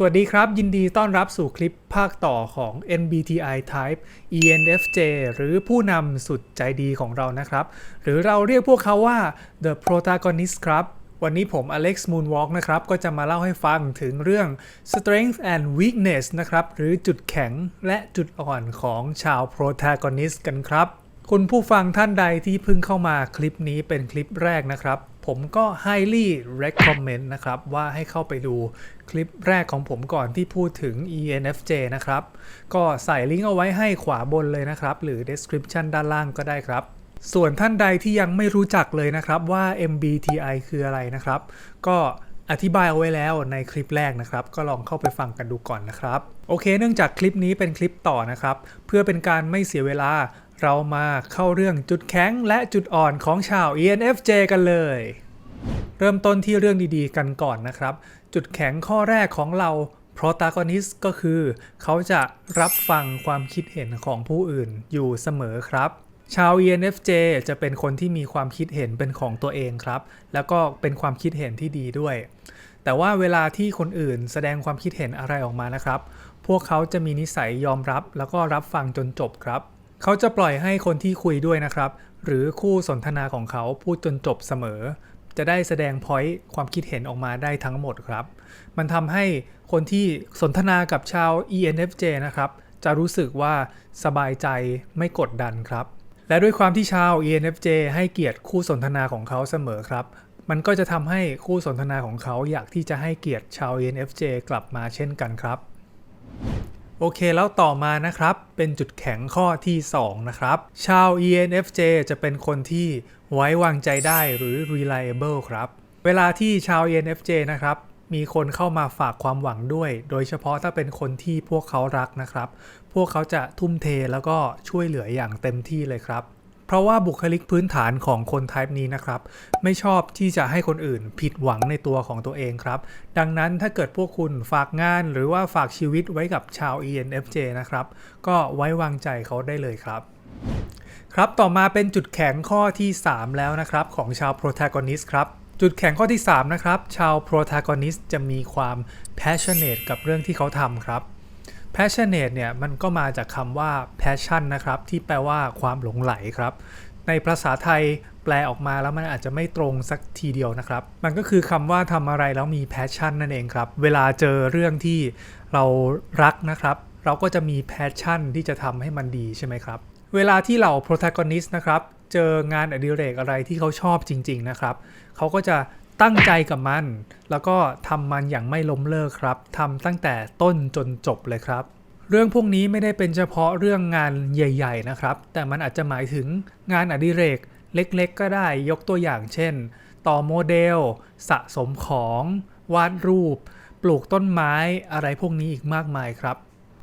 สวัสดีครับ ยินดีต้อนรับสู่คลิปภาคต่อของ NBTI Type ENFJ หรือผู้นำสุดใจดีของเรานะครับ หรือเราเรียกพวกเขาว่า The Protagonist ครับ วันนี้ผม Alex Moonwalk นะครับ ก็จะมาเล่าให้ฟังถึงเรื่อง Strength and Weakness นะครับ หรือจุดแข็งและจุดอ่อนของชาว Protagonist กันครับ คุณผู้ฟังท่านใดที่เพิ่งเข้ามาคลิปนี้เป็นคลิปแรกนะครับ ผมก็ highly recommend นะครับ ว่าให้เข้าไปดูคลิปแรกของผมก่อนที่พูดถึง ENFJ นะครับ ก็ใส่ลิงก์เอาไว้ให้ขวาบนเลยนะครับ หรือ description ด้านล่างก็ได้ครับส่วนท่านใดที่ยังไม่รู้จักเลยนะครับว่า MBTI คืออะไรนะครับ ก็อธิบายเอาไว้แล้วในคลิปแรกนะครับ ก็ลองเข้าไปฟังกันดูก่อนนะครับ โอเค เนื่องจากคลิปนี้เป็นคลิปต่อนะครับ เพื่อเป็นการไม่เสียเวลา เรามาเข้าเรื่องจุดแข็งและจุดอ่อนของชาว ENFJ กันเลย เริ่มต้นที่เรื่องดีๆ กันก่อนนะครับ จุดแข็งข้อแรกของเรา protagonist ก็คือ เขาจะรับฟังความคิดเห็นของผู้อื่นอยู่เสมอครับ ชาว ENFJ จะเป็นคนที่มีความคิดเห็นเป็นของตัวเองครับ แล้วก็เป็นความคิดเห็นที่ดีด้วย แต่ว่าเวลาที่คนอื่นแสดงความคิดเห็นอะไรออกมานะครับ พวกเขาจะมีนิสัยยอมรับแล้วก็รับฟังจนจบครับ เขาจะปล่อยให้คนที่คุยด้วยนะครับ หรือคู่สนทนาของเขาพูดจนจบเสมอ จะได้แสดงพอยต์ความคิดเห็นออกมาได้ทั้งหมดครับ มันทำให้คนที่สนทนากับชาว ENFJ นะครับ จะรู้สึกว่าสบายใจไม่กดดันครับ และด้วยความที่ชาว ENFJ ให้เกียรติคู่สนทนาของเขาเสมอครับ มันก็จะทำให้คู่สนทนาของเขาอยากที่จะให้เกียรติชาว ENFJ กลับมาเช่นกันครับ โอเคแล้วต่อมานะครับ เป็นจุดแข็งข้อที่ 2 นะครับ ชาว ENFJ จะเป็นคนที่ไว้วางใจได้หรือ reliable ครับ เวลาที่ชาว ENFJ นะครับมีคนเข้ามาฝากความหวังด้วย โดยเฉพาะถ้าเป็นคนที่พวกเขารักนะครับ พวกเขาจะทุ่มเทแล้วก็ช่วยเหลืออย่างเต็มที่เลยครับ เพราะว่าบุคลิกพื้นฐานของคน type นี้นะครับ ไม่ชอบที่จะให้คนอื่นผิดหวังในตัวของตัวเองครับ ดังนั้นถ้าเกิดพวกคุณฝากงานหรือว่าฝากชีวิตไว้กับชาว ENFJ นะครับ ก็ไว้วางใจเขาได้เลยครับครับต่อมาเป็นจุดแข็งข้อที่ 3 แล้วนะครับ ของชาว protagonist ครับ จุดแข็งข้อที่ 3 นะครับ ชาว protagonist จะมีความ passionate กับเรื่องที่เขาทำครับ passionate เนี่ยมันก็มาจากคำว่า passion นะครับที่แปลว่าความหลงไหลครับ ในภาษาไทยแปลออกมาแล้วมันอาจจะไม่ตรงสักทีเดียวนะครับ มันก็คือคำว่าทำอะไรแล้วมี passion นั่นเองครับ เวลาเจอเรื่องที่เรารักนะครับ เราก็จะมี passion ที่จะทำให้มันดีใช่ไหมครับ เวลาที่เรา protagonist นะครับเจองานอดิเรกอะไรที่เขาชอบจริง ๆ นะครับ เขาก็จะ ตั้งใจกับมัน แล้วก็ทำมันอย่างไม่ล้มเลิกครับทำตั้งแต่ต้นจนจบเลยครับ เรื่องพวกนี้ไม่ได้เป็นเฉพาะเรื่องงานใหญ่ ๆ นะครับ แต่มันอาจจะหมายถึงงานอดิเรกเล็กๆ ก็ได้ยกตัวอย่างเช่น ต่อโมเดล สะสมของ วาดรูป ปลูกต้นไม้อะไรพวกนี้อีกมากมายครับ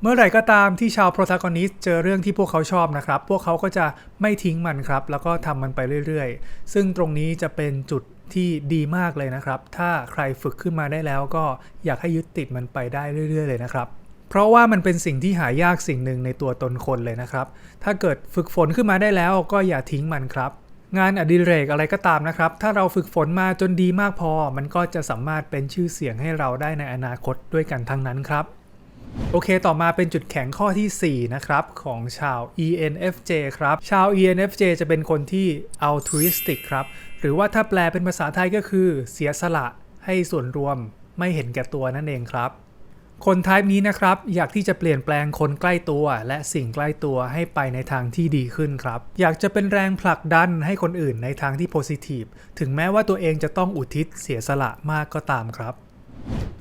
มื่อไหร่ก็ตามที่ชาว protagonist เจอเรื่องที่พวกเขาชอบนะครับ พวกเขาก็จะไม่ทิ้งมันครับ แล้วก็ทำมันไปเรื่อยๆ ซึ่งตรงนี้จะเป็นจุดที่ดีมากเลยนะครับ ถ้าใครฝึกขึ้นมาได้แล้วก็อยากให้ยึดติดมันไปได้เรื่อย ๆ เลยนะครับ เพราะว่ามันเป็นสิ่งที่หายากสิ่งหนึ่งในตัวตนคนเลยนะครับ ถ้าเกิดฝึกฝนขึ้นมาได้แล้วก็อย่าทิ้งมันครับ งานอดิเรกอะไรก็ตามนะครับ ถ้าเราฝึกฝนมาจนดีมากพอ มันก็จะสามารถเป็นชื่อเสียงให้เราได้ในอนาคตด้วยกันทั้งนั้นครับ โอเค ต่อมาเป็นจุดแข็งข้อที่ 4 นะครับ ของชาว ENFJ ครับ ชาว ENFJ จะเป็นคนที่ altruistic ครับ หรือว่าถ้าแปลเป็นภาษาไทยก็คือ เสียสละให้ส่วนรวมไม่เห็นแก่ตัวนั่นเองครับ คนไทป์นี้นะครับ อยากที่จะเปลี่ยนแปลงคนใกล้ตัว และสิ่งใกล้ตัวให้ไปในทางที่ดีขึ้นครับ อยากจะเป็นแรงผลักดันให้คนอื่นในทางที่โพซิทีฟถึงแม้ว่าตัวเองจะต้องอุทิศเสียสละมากก็ตามครับ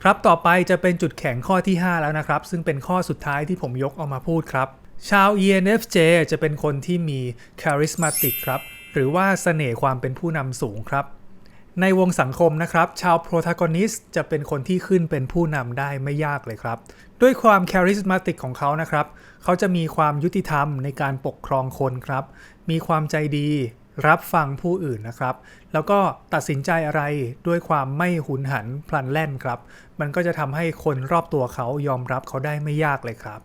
ครับต่อไปจะเป็นจุดแข็งข้อที่ 5 แล้วนะครับ ซึ่งเป็นข้อสุดท้ายที่ผมยกเอามาพูดครับ ชาว ENFJ จะเป็นคนที่มี charismatic ครับ หรือว่าเสน่ห์ความเป็นผู้นำสูงครับในวงสังคมนะครับ ชาว protagonist จะเป็นคนที่ขึ้นเป็นผู้นำได้ไม่ยากเลยครับ ด้วยความ charismatic ของเขานะครับ เขาจะมีความยุติธรรมในการปกครองคนครับ มีความใจดี รับฟังผู้อื่นนะครับ แล้วก็ตัดสินใจอะไรด้วยความไม่หุนหันพลันแล่นครับ มันก็จะทำให้คนรอบตัวเขายอมรับเขาได้ไม่ยากเลยครับ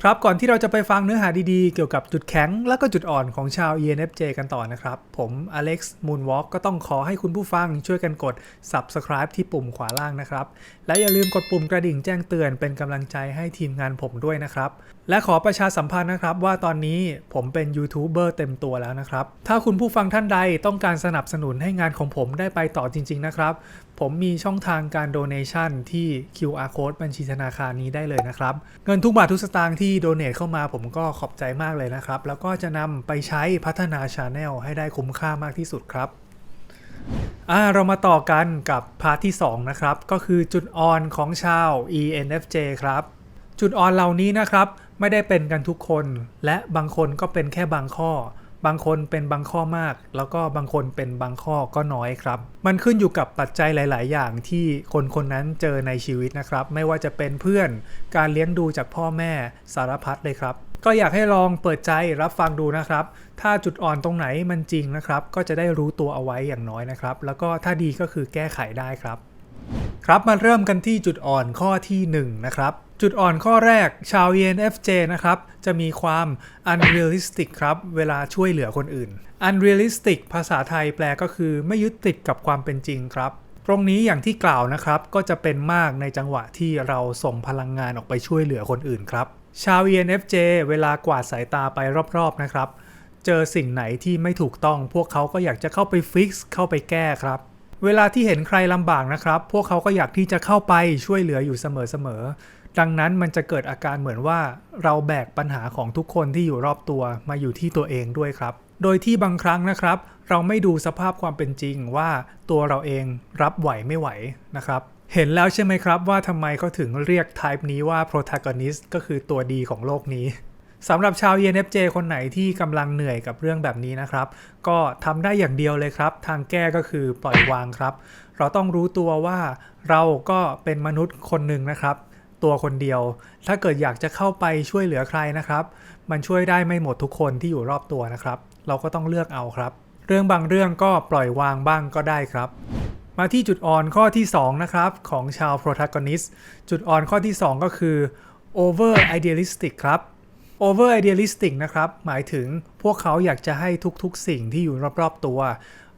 ครับก่อนที่เราจะไปฟังเนื้อหาดีๆ เกี่ยวกับจุดแข็งและก็จุดอ่อนของชาว ENFJ กันต่อนะครับ ผมอเล็กซ์มูนวอล์กก็ต้องขอให้คุณผู้ฟังช่วยกันกด Subscribe ที่ปุ่มขวาล่างนะครับ และอย่าลืมกดปุ่มกระดิ่งแจ้งเตือนเป็นกำลังใจให้ทีมงานผมด้วยนะครับ และขอประชาสัมพันธ์นะครับว่าตอนนี้ผมเป็นยูทูบเบอร์เต็มตัวแล้วนะครับ ถ้าคุณผู้ฟังท่านใดต้องการสนับสนุนให้งานของผมได้ไปต่อจริง ๆ นะครับผมมีช่องทางการ donation ที่ QR code บัญชีธนาคารนี้ได้เลยนะครับ เงินทุกบาททุกสตางค์ที่ donate เข้ามาผมก็ขอบใจมากเลยนะครับ แล้วก็จะนำไปใช้พัฒนา Channel ให้ได้คุ้มค่ามากที่สุดครับอ่าเรามาต่อกันกับพาร์ทที่ 2 นะครับ ก็คือจุดอ่อนของชาว ENFJ ครับ จุดอ่อนเหล่านี้นะครับ ไม่ได้เป็นกันทุกคน และบางคนก็เป็นแค่บางข้อ บางคนเป็นบางข้อมาก แล้วก็บางคนเป็นบางข้อก็น้อยครับ มันขึ้นอยู่กับปัจจัยหลาย ๆ อย่างที่คนคนนั้นเจอในชีวิตนะครับ ไม่ว่าจะเป็นเพื่อน การเลี้ยงดูจากพ่อแม่สารพัดเลยครับ ก็อยากให้ลองเปิดใจรับฟังดูนะครับ ถ้าจุดอ่อนตรงไหนมันจริงนะครับ ก็จะได้รู้ตัวเอาไว้อย่างน้อยนะครับ แล้วก็ถ้าดีก็คือแก้ไขได้ครับ ครับมาเริ่มกันที่จุดอ่อนข้อที่ 1 นะครับ จุดอ่อนข้อแรกชาว ENFJ นะครับ จะมีความ unrealistic ครับ เวลาช่วยเหลือคนอื่น unrealistic ภาษาไทยแปลก็คือไม่ยึดติดกับความเป็นจริงครับ ตรงนี้อย่างที่กล่าวนะครับ ก็จะเป็นมากในจังหวะที่เราส่งพลังงานออกไปช่วยเหลือคนอื่นครับ ชาว ENFJ เวลากวาดสายตาไปรอบๆนะครับ เจอสิ่งไหนที่ไม่ถูกต้อง พวกเขาก็อยากจะเข้าไปฟิกซ์เข้าไปแก้ครับ เวลาที่เห็นใครลำบากนะครับ พวกเขาก็อยากที่จะเข้าไปช่วยเหลืออยู่เสมอๆ ดังนั้นมันจะเกิดอาการเหมือนว่าเราแบกปัญหาของทุกคนที่อยู่รอบตัวมาอยู่ที่ตัวเองด้วยครับ โดยที่บางครั้งนะครับ เราไม่ดูสภาพความเป็นจริงว่าตัวเราเองรับไหวไม่ไหวนะครับ เห็นแล้วใช่ไหมครับว่าทำไมเขาถึงเรียก type นี้ว่า protagonist ก็คือตัวดีของโลกนี้ สำหรับชาว ENFJ คนไหนที่กำลังเหนื่อยกับเรื่องแบบนี้นะครับ ก็ทำได้อย่างเดียวเลยครับ ทางแก้ก็คือปล่อยวางครับ เราต้องรู้ตัวว่าเราก็เป็นมนุษย์คนหนึ่งนะครับ ตัวคนเดียว ถ้าเกิดอยากจะเข้าไปช่วยเหลือใครนะครับ มันช่วยได้ไม่หมดทุกคนที่อยู่รอบตัวนะครับ เราก็ต้องเลือกเอาครับ เรื่องบางเรื่องก็ปล่อยวางบ้างก็ได้ครับมาที่จุดอ่อนข้อที่ 2 นะครับ ของชาว protagonist จุดอ่อนข้อที่ 2 ก็คือ over idealistic ครับ over idealistic นะครับ หมายถึงพวกเขาอยากจะให้ทุกๆ สิ่งที่อยู่รอบๆตัว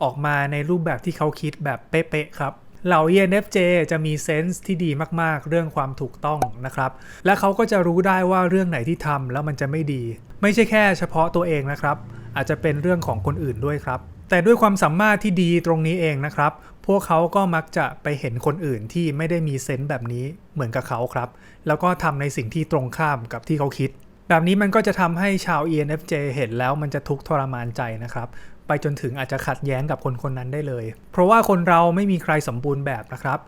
ออกมาในรูปแบบที่เขาคิดแบบเป๊ะๆครับเหล่า ENFJ จะมีเซนส์ที่ดีมากๆ เรื่องความถูกต้องนะครับ และเขาก็จะรู้ได้ว่าเรื่องไหนที่ทำแล้วมันจะไม่ดี ไม่ใช่แค่เฉพาะตัวเองนะครับ อาจจะเป็นเรื่องของคนอื่นด้วยครับ แต่ด้วยความสามารถที่ดีตรงนี้เองนะครับ พวกเขาก็มักจะไปเห็นคนอื่นที่ไม่ได้มีเซนส์แบบนี้เหมือนกับเขาครับ แล้วก็ทำในสิ่งที่ตรงข้ามกับที่เขาคิด แบบนี้มันก็จะทำให้ชาว ENFJ เห็นแล้วมันจะทุกข์ทรมานใจนะครับไปจนถึงอาจจะขัดแย้งกับคนคนนั้นได้เลย เพราะว่าคนเราไม่มีใครสมบูรณ์แบบนะครับ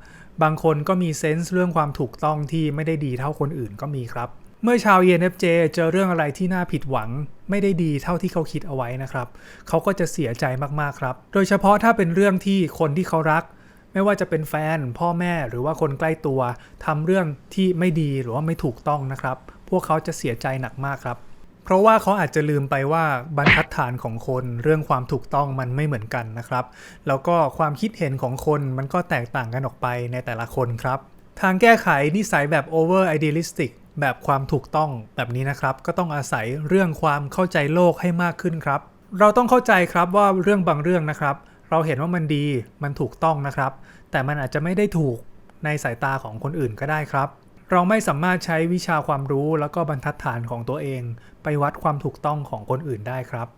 บางคนก็มีเซนส์เรื่องความถูกต้องที่ไม่ได้ดีเท่าคนอื่นก็มีครับ เมื่อชาว ENFJ เจอเรื่องอะไรที่น่าผิดหวัง ไม่ได้ดีเท่าที่เขาคิดเอาไว้นะครับ เขาก็จะเสียใจมากๆครับ โดยเฉพาะถ้าเป็นเรื่องที่คนที่เขารัก ไม่ว่าจะเป็นแฟน พ่อแม่หรือว่าคนใกล้ตัวทำเรื่องที่ไม่ดีหรือว่าไม่ถูกต้องนะครับ พวกเขาจะเสียใจหนักมากครับ เพราะว่าเขาอาจจะลืมไปว่าบรรทัดฐานของคนเรื่องความถูกต้องมันไม่เหมือนกันนะครับ แล้วก็ความคิดเห็นของคนมันก็แตกต่างกันออกไปในแต่ละคนครับ ทางแก้ไขนิสัยแบบ over idealistic แบบความถูกต้องแบบนี้นะครับ ก็ต้องอาศัยเรื่องความเข้าใจโลกให้มากขึ้นครับ เราต้องเข้าใจครับว่าเรื่องบางเรื่องนะครับ เราเห็นว่ามันดีมันถูกต้องนะครับ แต่มันอาจจะไม่ได้ถูกในสายตาของคนอื่นก็ได้ครับ เราไม่สามารถใช้วิชาความรู้แล้วก็บรรทัดฐานของตัวเอง ไปวัดความถูกต้องของคนอื่นได้ครับ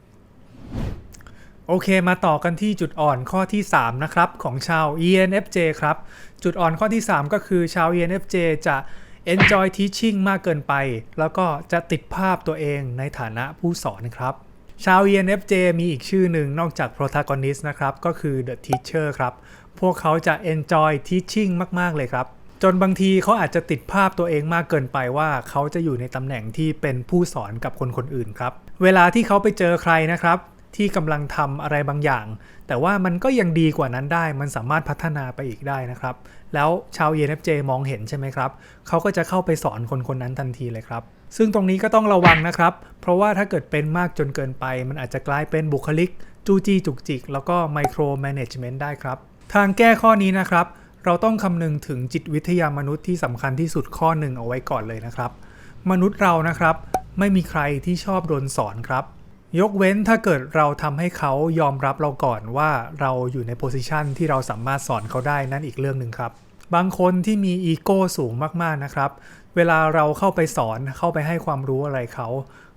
โอเคมาต่อกันที่จุดอ่อนข้อที่ 3 นะครับ ของชาว ENFJ ครับ จุดอ่อนข้อที่ 3 ก็คือชาว ENFJ จะ enjoy teaching มากเกินไป แล้วก็จะติดภาพตัวเองในฐานะผู้สอนครับ ชาว ENFJ มีอีกชื่อหนึ่งนอกจาก protagonist นะครับ ก็คือ the teacher ครับ พวกเขาจะ enjoy teaching มาก ๆ เลยครับ จนบางทีเขาอาจจะติดภาพตัวเองมากเกินไปว่าเขาจะอยู่ในตำแหน่งที่เป็นผู้สอนกับคนคนอื่นครับ เวลาที่เขาไปเจอใครนะครับ ที่กำลังทำอะไรบางอย่าง แต่ว่ามันก็ยังดีกว่านั้นได้ มันสามารถพัฒนาไปอีกได้นะครับ แล้วชาว ENFJ มองเห็นใช่ไหมครับ เขาก็จะเข้าไปสอนคนคนนั้นทันทีเลยครับซึ่งตรงนี้ก็ต้องระวังนะครับ เพราะว่าถ้าเกิดเป็นมากจนเกินไป มันอาจจะกลายเป็นบุคลิก จูจี้จุกจิก แล้วก็ไมโครแมネจเมนต์ได้ครับ ทางแก้ข้อนี้นะครับ เราต้องคำนึงถึงจิตวิทยามนุษย์ที่สำคัญที่สุดข้อหนึ่งเอาไว้ก่อนเลยนะครับ มนุษย์เรานะครับ ไม่มีใครที่ชอบโดนสอนครับ ยกเว้นถ้าเกิดเราทำให้เขายอมรับเราก่อนว่าเราอยู่ในโพสิชันที่เราสามารถสอนเขาได้นั่นอีกเรื่องหนึ่งครับบางคนที่มีอีโก้สูงมากๆนะครับ เวลาเราเข้าไปสอนเข้าไปให้ความรู้อะไรเขา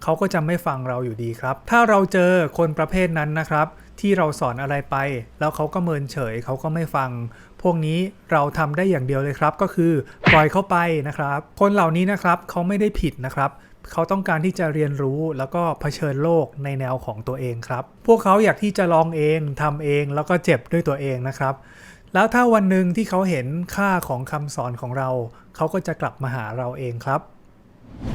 เขาก็จะไม่ฟังเราอยู่ดีครับ ถ้าเราเจอคนประเภทนั้นนะครับ ที่เราสอนอะไรไป แล้วเขาก็เมินเฉยเขาก็ไม่ฟัง พวกนี้เราทำได้อย่างเดียวเลยครับ ก็คือปล่อยเขาไปนะครับ คนเหล่านี้นะครับเขาไม่ได้ผิดนะครับเขาต้องการที่จะเรียนรู้แล้วก็เผชิญโลกในแนวของตัวเองครับ พวกเขาอยากที่จะลองเองทำเองแล้วก็เจ็บด้วยตัวเองนะครับ แล้วถ้าวันหนึ่งที่เขาเห็นค่าของคำสอนของเรา เขาก็จะกลับมาหาเราเองครับ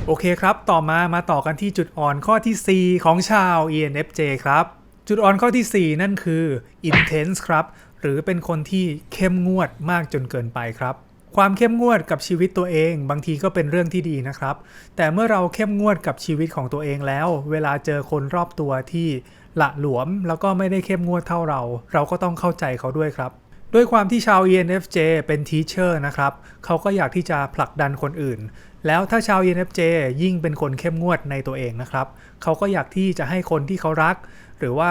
โอเคครับ ต่อมามาต่อกันที่จุดอ่อนข้อที่ 4 ของชาว ENFJ ครับ จุดอ่อนข้อที่ 4 นั่นคือ intense ครับ หรือเป็นคนที่เข้มงวดมากจนเกินไปครับ ความเข้มงวดกับชีวิตตัวเอง บางทีก็เป็นเรื่องที่ดีนะครับ แต่เมื่อเราเข้มงวดกับชีวิตของตัวเองแล้ว เวลาเจอคนรอบตัวที่หละหลวม แล้วก็ไม่ได้เข้มงวดเท่าเรา เราก็ต้องเข้าใจเขาด้วยครับด้วยความที่ชาว ENFJ เป็นทีเชอร์นะครับ เขาก็อยากที่จะผลักดันคนอื่น แล้วถ้าชาว ENFJ ยิ่งเป็นคนเข้มงวดในตัวเองนะครับ เขาก็อยากที่จะให้คนที่เขารัก หรือว่า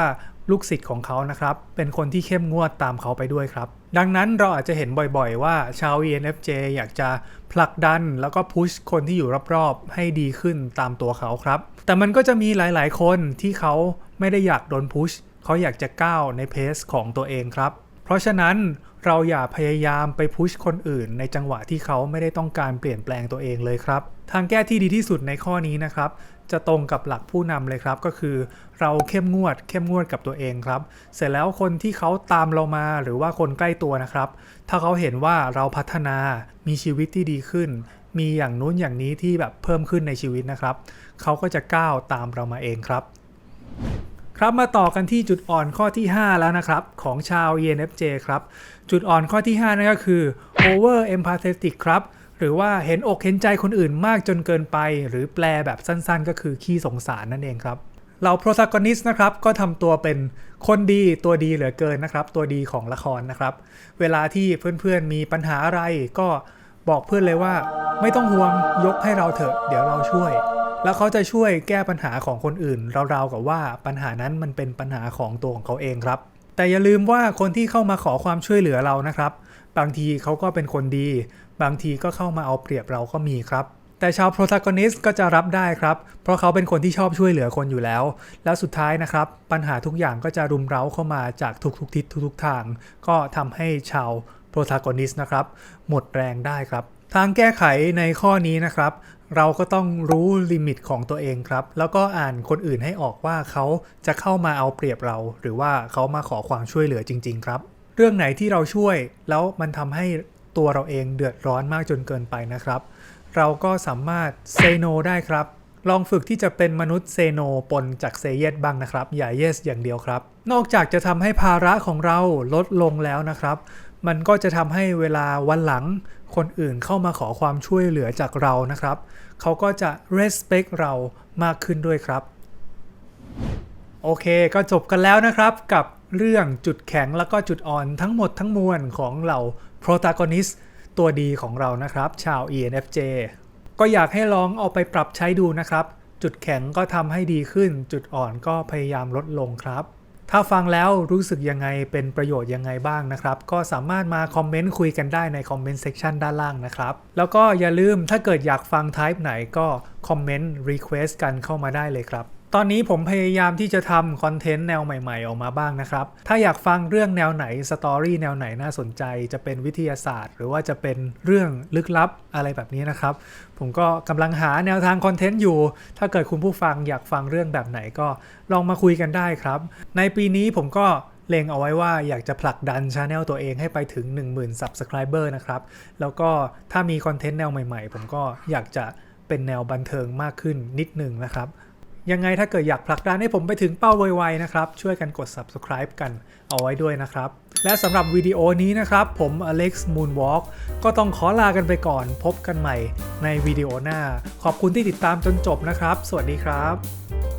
ลูกศิษย์ของเขานะครับ เป็นคนที่เข้มงวดตามเขาไปด้วยครับ ดังนั้นเราอาจจะเห็นบ่อยๆ ว่าชาว ENFJ อยากจะผลักดันแล้วก็พุชคนที่อยู่รอบๆ ให้ดีขึ้นตามตัวเขาครับ แต่มันก็จะมีหลายๆ คนที่เขาไม่ได้อยากโดนพุชเขาอยากจะก้าวในเพสของตัวเองครับ เพราะฉะนั้น เราอย่าพยายามไปพุชคนอื่น ในจังหวะที่เขาไม่ได้ต้องการเปลี่ยนแปลงตัวเองเลยครับ ทางแก้ที่ดีที่สุดในข้อนี้นะครับ จะตรงกับหลักผู้นำเลยครับ ก็คือ เราเข้มงวด เข้มงวดกับตัวเองครับ เสร็จแล้วคนที่เขาตามเรามาหรือว่าคนใกล้ตัวนะครับ ถ้าเขาเห็นว่าเราพัฒนา มีชีวิตที่ดีขึ้น มีอย่างนู้นอย่างนี้ที่แบบเพิ่มขึ้นในชีวิตนะครับ เขาก็จะก้าวตามเรามาเองครับ ครับมาต่อกันที่จุดอ่อนข้อที่ 5 แล้วนะครับ ของชาว ENFJ ครับ จุดอ่อนข้อที่ 5 นั่นก็คือ over empathetic ครับหรือว่าเห็นอกเห็นใจคนอื่นมากจนเกินไป หรือแปลแบบสั้นๆ ก็คือขี้สงสารนั่นเองครับเราโปรตากอนิสต์นะครับก็ทำตัวเป็นคนดีตัวดีเหลือเกินนะครับ ตัวดีของละครนะครับ เวลาที่เพื่อนๆมีปัญหาอะไรก็บอกเพื่อนเลยว่า ไม่ต้องห่วงยกให้เราเถอะ เดี๋ยวเราช่วย แล้วเขาจะช่วยแก้ปัญหาของคนอื่นราวๆกับว่าปัญหานั้นมันเป็นปัญหาของตัวของเขาเองครับ แต่อย่าลืมว่าคนที่เข้ามาขอความช่วยเหลือเรานะครับ บางทีเขาก็เป็นคนดี บางทีก็เข้ามาเอาเปรียบเราก็มีครับแต่ชาวโปรตากอนิสก็จะรับได้ครับ เพราะเขาเป็นคนที่ชอบช่วยเหลือคนอยู่แล้ว แล้วสุดท้ายนะครับ ปัญหาทุกอย่างก็จะรุมเร้าเข้ามาจากทุกๆทิศทุกทาง ก็ทำให้ชาวโปรตากอนิสนะครับ หมดแรงได้ครับ ทางแก้ไขในข้อนี้นะครับ เราก็ต้องรู้ลิมิตของตัวเองครับ แล้วก็อ่านคนอื่นให้ออกว่าเขาจะเข้ามาเอาเปรียบเรา หรือว่าเขามาขอความช่วยเหลือจริง ๆ ครับ เรื่องไหนที่เราช่วยแล้วมันทำให้ตัวเราเองเดือดร้อนมากจนเกินไปนะครับ เราก็สามารถเซโนได้ครับลองฝึกที่จะเป็นมนุษย์เซโนปนจากเซเยสบ้างนะครับ อย่าเยสอย่างเดียวครับ นอกจากจะทำให้ภาระของเราลดลงแล้วนะครับ มันก็จะทำให้เวลาวันหลังคนอื่นเข้ามาขอความช่วยเหลือจากเรานะครับ เขาก็จะ respect เรามากขึ้นด้วยครับ โอเคก็จบกันแล้วนะครับกับเรื่องจุดแข็งแล้วก็จุดอ่อนทั้งหมดทั้งมวลของเหล่า protagonist ตัวดีของเรานะครับ ชาว ENFJ ก็อยากให้ลองเอาไปปรับใช้ดูนะครับ จุดแข็งก็ทำให้ดีขึ้น จุดอ่อนก็พยายามลดลงครับ ถ้าฟังแล้วรู้สึกยังไงเป็นประโยชน์ยังไงบ้างนะครับ ก็สามารถมาคอมเมนต์คุยกันได้ในคอมเมนต์เซกชันด้านล่างนะครับ แล้วก็อย่าลืมถ้าเกิดอยากฟังไทป์ไหนก็คอมเมนต์รีเควสต์กันเข้ามาได้เลยครับ ตอนนี้ผมพยายามที่จะทำคอนเทนต์แนวใหม่ ๆ ออกมาบ้างนะครับ ถ้าอยากฟังเรื่องแนวไหนสตอรี่แนวไหนน่าสนใจ จะเป็นวิทยาศาสตร์ หรือว่าจะเป็นเรื่องลึกลับอะไรแบบนี้นะครับ ผมก็กำลังหาแนวทางคอนเทนต์อยู่ ถ้าเกิดคุณผู้ฟังอยากฟังเรื่องแบบไหนก็ลองมาคุยกันได้ครับ ในปีนี้ผมก็เล็งเอาไว้ว่าอยากจะผลักดันช anel ตัวเองให้ไปถึง 10,000 Subscriber นะครับ แล้วก็ถ้ามีคอนเทนต์แนวใหม่ ๆ ผมก็อยากจะเป็นแนวบันเทิงมากขึ้นนิดหนึ่งนะครับ ยังไงถ้าเกิดอยากผลักดันให้ผมไปถึงเป้าไวๆนะครับ ช่วยกันกด subscribe กันเอาไว้ด้วยนะครับ และสำหรับวิดีโอนี้นะครับ ผม Alex Moonwalk ก็ต้องขอลากันไปก่อน พบกันใหม่ในวิดีโอหน้า ขอบคุณที่ติดตามจนจบนะครับ สวัสดีครับ